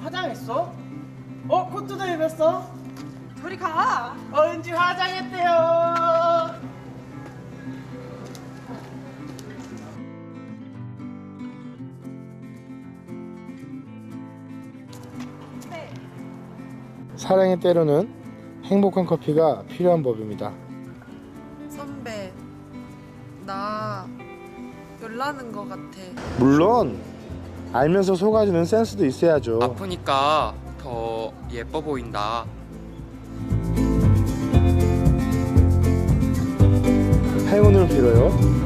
화장했어? 어 코트도 입었어? 저리 가. 어 은지 화장했대요. 네. 사랑의 때로는 행복한 커피가 필요한 법입니다. 선배, 나 열나는 것 같아. 물론 알면서 속아주는 센스도 있어야죠. 아프니까 더 예뻐 보인다. 행운을 빌어요.